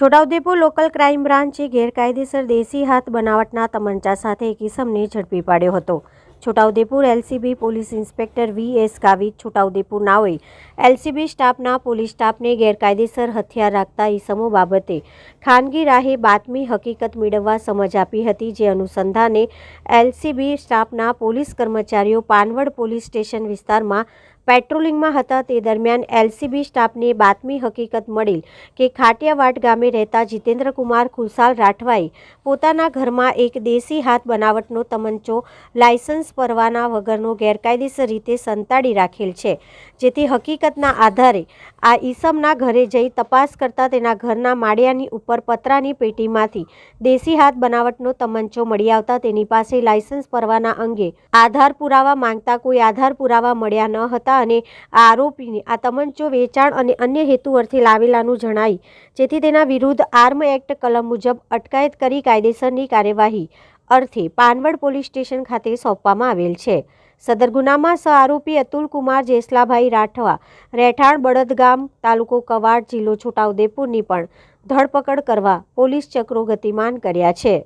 Chhota Udepur local crime બ્રાન્ચે ગેરકાયદેસર દેશી હાથ બનાવટના તમંચા સાથે એક ઇસમને ઝડપી પાડ્યો હતો. Chhotaudepur LCB police inspector V S Gavit Chhotaudepur નાઓએ LCB સ્ટાફના પોલીસ સ્ટાફને ગેરકાયદેસર હથિયાર રાખતા ઇસમો બાબતે ખાનગી રાહે બાતમી હકીકત મેળવવા સમજ આપી હતી, જે અનુસંધાને એલસીબી સ્ટાફના પોલીસ કર્મચારીઓ પાનવડ પોલીસ સ્ટેશન વિસ્તારમાં પેટ્રોલિંગમાં હતા તે દરમિયાન એલસીબી સ્ટાફને બાતમી હકીકત મળેલ કે ખાટિયાવાડ ગામે રહેતા જીતેન્દ્રકુમાર ખુશાલ રાઠવાએ પોતાના ઘરમાં એક દેશી હાથ બનાવટનો તમંચો, લાયસન્સ પરવાના વગરનો ગેરકાયદેસર રીતે સંતાડી રાખેલ છે. જેથી હકીકતના આધારે આ ઈસમના ઘરે જઈ તપાસ કરતા તેના ઘરના માળિયાની ઉપર પતરાની પેટીમાંથી દેશી હાથ બનાવટનો તમંચો મળી આવતા તેની પાસે લાયસન્સ પરવાના અંગે આધાર પુરાવા માંગતા કોઈ આધાર પુરાવા મળ્યા ન હતા અને આરોપીને આ તમંચો વેચાણ અને અન્ય હેતુ અર્થે લાવેલાનું જણાય જેથી તેના વિરુદ્ધ આર્મ એક્ટ કલમ મુજબ અટકાયત કરી કાયદેસરની કાર્યવાહી અર્થે પાનવડ પોલીસ સ્ટેશન ખાતે સોંપવામાં આવેલ છે. સદર ગુનામાં સહ આરોપી અતુલ કુમાર જેસલાભાઈ રાઠવા, રહેઠાણ બળદગામ, તાલુકો કવાડ, જિલ્લો છોટાઉદેપુરની પણ ધરપકડ કરવા પોલીસ ચક્રો ગતિમાન કર્યા છે.